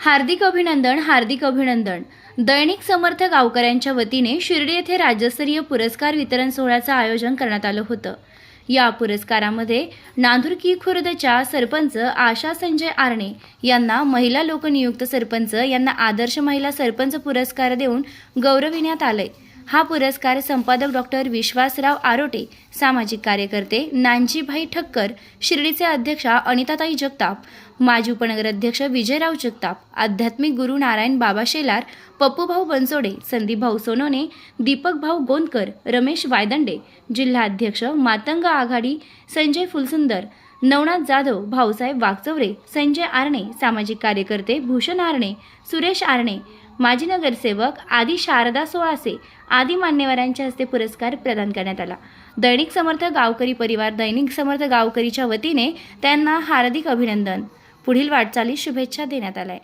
हार्दिक अभिनंदन हार्दिक अभिनंदन. दैनिक समर्थ गावकऱ्यांच्या वतीने शिर्डी येथे राज्यस्तरीय पुरस्कार वितरण सोहळ्याचं आयोजन करण्यात आलं होतं. या पुरस्कारामध्ये नांदुरकी खुर्दच्या सरपंच आशा संजय आर्णे यांना महिला लोकनियुक्त सरपंच यांना आदर्श महिला सरपंच पुरस्कार देऊन गौरविण्यात आलंय. हा पुरस्कार संपादक डॉक्टर विश्वासराव आरोटे सामाजिक कार्यकर्ते नानजीभाई ठक्कर शिर्डीचे अध्यक्षा अनिताताई जगताप माजी उपनगराध्यक्ष विजयराव जगताप आध्यात्मिक गुरु नारायण बाबा शेलार पप्पूभाऊ बनसोडे संदीपभाऊ सोनोने दीपकभाऊ गोंदकर रमेश वायदंडे जिल्हाध्यक्ष मातंग आघाडी संजय फुलसुंदर नवनाथ जाधव भाऊसाहेब वागचौरे संजय आर्णे सामाजिक कार्यकर्ते भूषण आरणे सुरेश आरणे माजी नगरसेवक आदी शारदा सोळासे आदी मान्यवरांच्या हस्ते पुरस्कार प्रदान करण्यात आला. दैनिक समर्थ गावकरी परिवार दैनिक समर्थ गावकरीच्या वतीने त्यांना हार्दिक अभिनंदन. पुढील वाटचालीस शुभेच्छा देण्यात आल्या